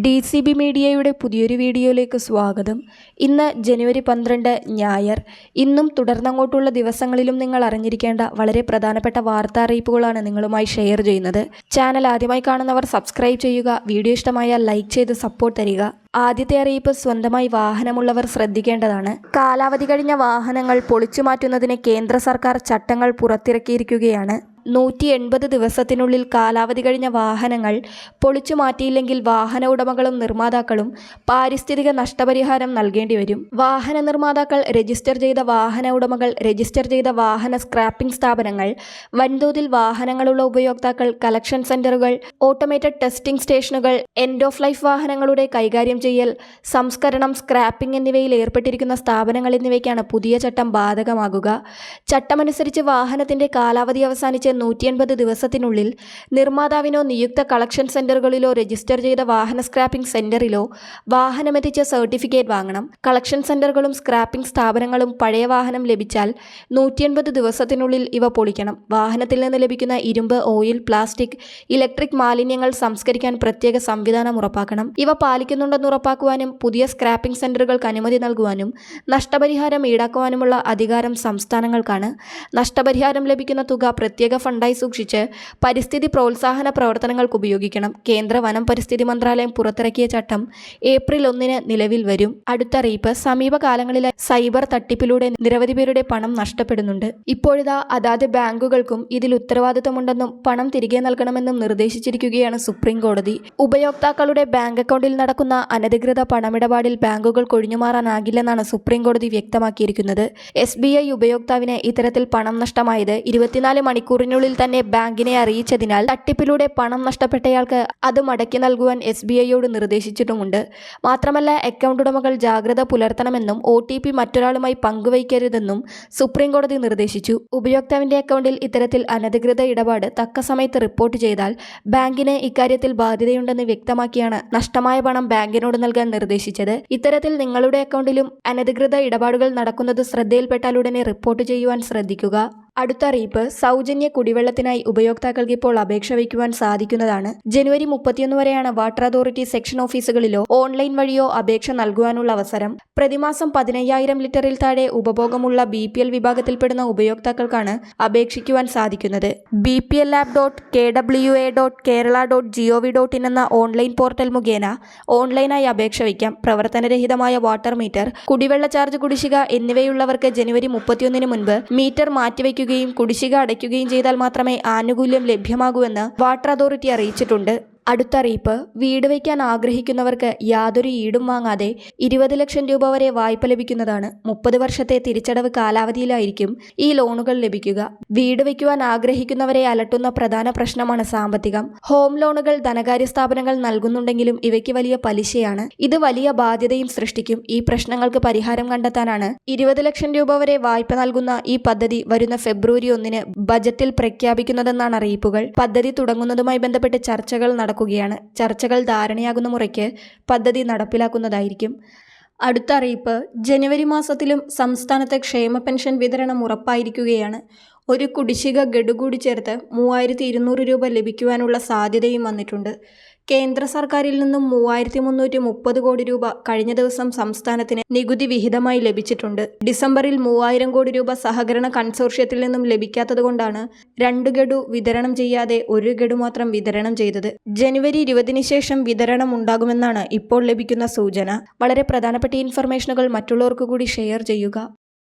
D C B മീഡിയയുടെ പുതിയൊരു വീഡിയോയിലേക്ക് സ്വാഗതം. ഇന്ന് ജനുവരി പന്ത്രണ്ട് ഞായർ. ഇന്നും തുടർന്നങ്ങോട്ടുള്ള ദിവസങ്ങളിലും നിങ്ങൾ അറിഞ്ഞിരിക്കേണ്ട വളരെ പ്രധാനപ്പെട്ട വാർത്താ അറിയിപ്പുകളാണ് നിങ്ങളുമായി ഷെയർ ചെയ്യുന്നത്. ചാനൽ ആദ്യമായി കാണുന്നവർ സബ്സ്ക്രൈബ് ചെയ്യുക വീഡിയോ ഇഷ്ടമായാൽ ലൈക്ക് ചെയ്ത് സപ്പോർട്ട് തരിക. ആദ്യത്തെ അറിയിപ്പ് സ്വന്തമായി വാഹനമുള്ളവർ ശ്രദ്ധിക്കേണ്ടതാണ്. കാലാവധി കഴിഞ്ഞ വാഹനങ്ങൾ പൊളിച്ചു മാറ്റുന്നതിന് കേന്ദ്ര സർക്കാർ ചട്ടങ്ങൾ പുറത്തിറക്കിയിരിക്കുകയാണ്. നൂറ്റി എൺപത് ദിവസത്തിനുള്ളിൽ കാലാവധി കഴിഞ്ഞ വാഹനങ്ങൾ പൊളിച്ചു മാറ്റിയില്ലെങ്കിൽ വാഹന ഉടമകളും നിർമ്മാതാക്കളും പാരിസ്ഥിതിക നഷ്ടപരിഹാരം നൽകേണ്ടി വരും. വാഹന നിർമ്മാതാക്കൾ രജിസ്റ്റർ ചെയ്ത വാഹന ഉടമകൾ രജിസ്റ്റർ ചെയ്ത വാഹന സ്ക്രാപ്പിംഗ് സ്ഥാപനങ്ങൾ വൻതോതിൽ വാഹനങ്ങളുള്ള ഉപയോക്താക്കൾ കളക്ഷൻ സെന്ററുകൾ ഓട്ടോമേറ്റഡ് ടെസ്റ്റിംഗ് സ്റ്റേഷനുകൾ എൻഡ് ഓഫ് ലൈഫ് വാഹനങ്ങളുടെ കൈകാര്യം ചെയ്യൽ സംസ്കരണം സ്ക്രാപ്പിംഗ് എന്നിവയിൽ ഏർപ്പെട്ടിരിക്കുന്ന സ്ഥാപനങ്ങൾ എന്നിവയ്ക്കാണ് പുതിയ ചട്ടം ബാധകമാകുക. ചട്ടമനുസരിച്ച് വാഹനത്തിന്റെ കാലാവധി അവസാനിച്ച് നൂറ്റി എൺപത് ദിവസത്തിനുള്ളിൽ നിർമ്മാതാവിനോ നിയുക്ത കളക്ഷൻ സെന്ററുകളിലോ രജിസ്റ്റർ ചെയ്ത വാഹന സ്ക്രാപ്പിംഗ് സെന്ററിലോ വാഹനമെത്തിച്ച സർട്ടിഫിക്കറ്റ് വാങ്ങണം. കളക്ഷൻ സെന്ററുകളും സ്ക്രാപ്പിംഗ് സ്ഥാപനങ്ങളും പഴയ വാഹനം ലഭിച്ചാൽ നൂറ്റി എൺപത് ദിവസത്തിനുള്ളിൽ ഇവ പൊളിക്കണം. വാഹനത്തിൽ നിന്ന് ലഭിക്കുന്ന ഇരുമ്പ് ഓയിൽ പ്ലാസ്റ്റിക് ഇലക്ട്രിക് മാലിന്യങ്ങൾ സംസ്കരിക്കാൻ പ്രത്യേക സംവിധാനം ഉറപ്പാക്കണം. ഇവ പാലിക്കുന്നുണ്ടെന്ന് ഉറപ്പാക്കുവാനും പുതിയ സ്ക്രാപ്പിംഗ് സെന്ററുകൾക്ക് അനുമതി നൽകുവാനും നഷ്ടപരിഹാരം ഈടാക്കുവാനുമുള്ള അധികാരം സംസ്ഥാനങ്ങൾക്കാണ്. നഷ്ടപരിഹാരം ലഭിക്കുന്ന തുക പ്രത്യേക ഫണ്ടായി സൂക്ഷിച്ച് പരിസ്ഥിതി പ്രോത്സാഹന പ്രവർത്തനങ്ങൾക്ക് ഉപയോഗിക്കണം. കേന്ദ്ര വനം പരിസ്ഥിതി മന്ത്രാലയം പുറത്തിറക്കിയ ചട്ടം ഏപ്രിൽ ഒന്നിന് നിലവിൽ വരും. അടുത്തറിയിപ്പ് സമീപകാലങ്ങളിലെ സൈബർ തട്ടിപ്പിലൂടെ നിരവധി പേരുടെ പണം നഷ്ടപ്പെടുന്നുണ്ട്. ഇപ്പോഴിതാ അതാത് ബാങ്കുകൾക്കും ഇതിൽ ഉത്തരവാദിത്തമുണ്ടെന്നും പണം തിരികെ നൽകണമെന്നും നിർദ്ദേശിച്ചിരിക്കുകയാണ് സുപ്രീം കോടതി. ഉപയോക്താക്കളുടെ ബാങ്ക് അക്കൗണ്ടിൽ നടക്കുന്ന അനധികൃത പണമിടപാടിൽ ബാങ്കുകൾ കൊഴിഞ്ഞുമാറാനാകില്ലെന്നാണ് സുപ്രീം കോടതി വ്യക്തമാക്കിയിരിക്കുന്നത്. എസ് ബി ഐ ഉപയോക്താവിന് ഇത്തരത്തിൽ പണം നഷ്ടമായത് ഇരുപത്തിനാല് മണിക്കൂറിനുള്ളിൽ തന്നെ ബാങ്കിനെ അറിയിച്ചതിനാൽ തട്ടിപ്പിലൂടെ പണം നഷ്ടപ്പെട്ടയാൾക്ക് അത് മടക്കി നൽകുവാൻ എസ് ബി ഐയോട് നിർദ്ദേശിച്ചിട്ടുമുണ്ട്. മാത്രമല്ല അക്കൗണ്ട് ഉടമകൾ ജാഗ്രത പുലർത്തണമെന്നും ഒ ടി പി മറ്റൊരാളുമായി പങ്കുവയ്ക്കരുതെന്നും സുപ്രീംകോടതി നിർദ്ദേശിച്ചു. ഉപയോക്താവിന്റെ അക്കൗണ്ടിൽ ഇത്തരത്തിൽ അനധികൃത ഇടപാട് തക്ക സമയത്ത് റിപ്പോർട്ട് ചെയ്താൽ ബാങ്കിന് ഇക്കാര്യത്തിൽ ബാധ്യതയുണ്ടെന്ന് വ്യക്തമാക്കിയാണ് നഷ്ടമായ പണം ബാങ്കിനോട് നൽകാൻ നിർദ്ദേശിച്ചത്. ഇത്തരത്തിൽ നിങ്ങളുടെ അക്കൗണ്ടിലും അനധികൃത ഇടപാടുകൾ നടക്കുന്നത് ശ്രദ്ധയിൽപ്പെട്ടാൽ ഉടനെ റിപ്പോർട്ട് ചെയ്യുവാൻ ശ്രദ്ധിക്കുക. അടുത്ത അറിയിപ്പ് സൗജന്യ കുടിവെള്ളത്തിനായി ഉപയോക്താക്കൾക്ക് ഇപ്പോൾ അപേക്ഷ വയ്ക്കുവാൻ സാധിക്കുന്നതാണ്. ജനുവരി മുപ്പത്തിയൊന്ന് വരെയാണ് വാട്ടർ അതോറിറ്റി സെക്ഷൻ ഓഫീസുകളിലോ ഓൺലൈൻ വഴിയോ അപേക്ഷ നൽകുവാനുള്ള അവസരം. പ്രതിമാസം പതിനയ്യായിരം ലിറ്ററിൽ താഴെ ഉപഭോഗമുള്ള ബി പി എൽ വിഭാഗത്തിൽപ്പെടുന്ന ഉപയോക്താക്കൾക്കാണ് അപേക്ഷിക്കുവാൻ സാധിക്കുന്നത്. B P L app dot K W A dot Kerala dot G O V dot in എന്ന ഓൺലൈൻ പോർട്ടൽ മുഖേന ഓൺലൈനായി അപേക്ഷ വയ്ക്കാം. പ്രവർത്തനരഹിതമായ വാട്ടർ മീറ്റർ കുടിവെള്ള ചാർജ് കുടിശ്ശിക എന്നിവയുള്ളവർക്ക് ജനുവരി മുപ്പത്തിയൊന്നിന് മുൻപ് മീറ്റർ മാറ്റിവെക്കുക അടയ്ക്കുകയും കുടിശ്ശിക അടയ്ക്കുകയും ചെയ്താൽ മാത്രമേ ആനുകൂല്യം ലഭ്യമാകൂവെന്ന് വാട്ടർ അതോറിറ്റി അറിയിച്ചിട്ടുണ്ട്. അടുത്ത അറിയിപ്പ് വീട് വയ്ക്കാൻ ആഗ്രഹിക്കുന്നവർക്ക് യാതൊരു ഈടും വാങ്ങാതെ ഇരുപത് ലക്ഷം രൂപ വരെ വായ്പ ലഭിക്കുന്നതാണ്. മുപ്പത് വർഷത്തെ തിരിച്ചടവ് കാലാവധിയിലായിരിക്കും ഈ ലോണുകൾ ലഭിക്കുക. വീട് വയ്ക്കുവാൻ ആഗ്രഹിക്കുന്നവരെ അലട്ടുന്ന പ്രധാന പ്രശ്നമാണ് സാമ്പത്തികം. ഹോം ലോണുകൾ ധനകാര്യ സ്ഥാപനങ്ങൾ നൽകുന്നുണ്ടെങ്കിലും ഇവയ്ക്ക് വലിയ പലിശയാണ്. ഇത് വലിയ ബാധ്യതയും സൃഷ്ടിക്കും. ഈ പ്രശ്നങ്ങൾക്ക് പരിഹാരം കണ്ടെത്താനാണ് ഇരുപത് ലക്ഷം രൂപ വരെ വായ്പ നൽകുന്ന ഈ പദ്ധതി വരുന്ന ഫെബ്രുവരി ഒന്നിന് ബജറ്റിൽ പ്രഖ്യാപിക്കുന്നതെന്നാണ് അറിയിപ്പുകൾ. പദ്ധതി തുടങ്ങുന്നതുമായി ബന്ധപ്പെട്ട് ചർച്ചകൾ നടക്കുകയാണ് ചർച്ചകൾ ധാരണയാകുന്ന മുറയ്ക്ക് പദ്ധതി നടപ്പിലാക്കുന്നതായിരിക്കും. അടുത്ത അറിയിപ്പ് ജനുവരി മാസത്തിലും സംസ്ഥാനത്തെ ക്ഷേമ പെൻഷൻ വിതരണം ഉറപ്പായിരിക്കുകയാണ്. ഒരു കുടിശ്ശിക ഗഡു കൂടി ചേർത്ത് മൂവായിരത്തി ഇരുന്നൂറ് രൂപ ലഭിക്കുവാനുള്ള സാധ്യതയും വന്നിട്ടുണ്ട്. കേന്ദ്ര സർക്കാരിൽ നിന്നും മൂവായിരത്തി മുന്നൂറ്റി മുപ്പത് കോടി രൂപ കഴിഞ്ഞ ദിവസം സംസ്ഥാനത്തിന് നികുതി വിഹിതമായി ലഭിച്ചിട്ടുണ്ട്. ഡിസംബറിൽ മൂവായിരം കോടി രൂപ സഹകരണ കൺസോർഷ്യത്തിൽ നിന്നും ലഭിക്കാത്തതുകൊണ്ടാണ് രണ്ട് ഗഡു വിതരണം ചെയ്യാതെ ഒരു ഗഡു മാത്രം വിതരണം ചെയ്തത്. ജനുവരി ഇരുപതിന് ശേഷം വിതരണം ഉണ്ടാകുമെന്നാണ് ഇപ്പോൾ ലഭിക്കുന്ന സൂചന. വളരെ പ്രധാനപ്പെട്ട ഇൻഫർമേഷനുകൾ മറ്റുള്ളവർക്ക് കൂടി ഷെയർ ചെയ്യുക.